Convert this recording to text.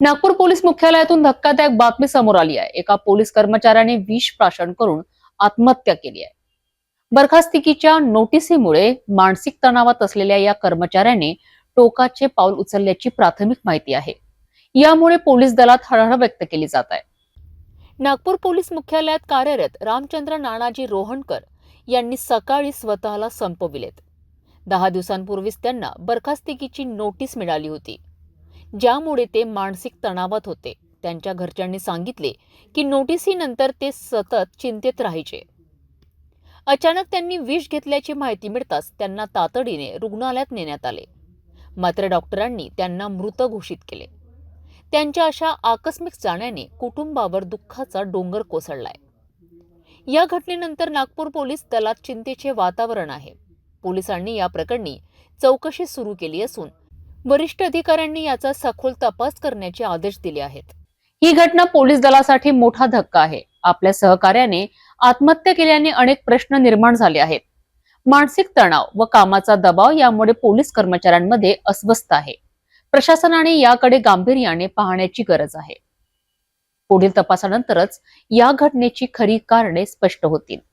Nagpur police मुख्यालयातून धक्कादायक बातमी समोर आली आहे. एका पोलीस कर्मचाऱ्याने विष प्राशन करून आत्महत्या केली आहे. बरखास्तिकीच्या नोटिसीमुळे मानसिक तणावात असलेल्या या कर्मचाऱ्याने टोकाचे पाऊल उचलल्याची प्राथमिक माहिती आहे. यामुळे पोलीस दलात हळहळ व्यक्त केली जात आहे. नागपूर पोलीस मुख्यालयात कार्यरत रामचंद्र नानाजी रोहणकर यांनी सकाळी स्वतःला संपविलेत. दहा दिवसांपूर्वीच त्यांना बरखास्तिकीची नोटीस मिळाली होती. ज्यामुळे ते मानसिक तणावात होते. त्यांच्या घरच्यांनी सांगितले की नोटीसीनंतर ते सतत चिंतेत राहायचे. अचानक त्यांनी विष घेतल्याची माहिती मिळताच त्यांना तातडीने रुग्णालयात नेण्यात आले. मात्र डॉक्टरांनी त्यांना मृत घोषित केले. त्यांच्या अशा आकस्मिक जाण्याने कुटुंबावर दुःखाचा डोंगर कोसळलाय. या घटनेनंतर नागपूर पोलीस दलात चिंतेचे वातावरण आहे. पोलिसांनी या प्रकरणी चौकशी सुरू केली असून वरिष्ठ अधिकाऱ्यांनी याचा सखोल तपास करण्याचे आदेश दिले आहेत. ही घटना पोलीस दलासाठी मोठा धक्का आहे. आपल्या सहकार्याने आत्महत्या केल्याने अनेक प्रश्न निर्माण झाले आहेत. मानसिक तणाव व कामाचा दबाव यामुळे पोलीस कर्मचाऱ्यांमध्ये अस्वस्थ आहे. प्रशासनाने याकडे गांभीर्याने पाहण्याची गरज आहे. पुढील तपासानंतरच या घटनेची खरी कारणे स्पष्ट होतील.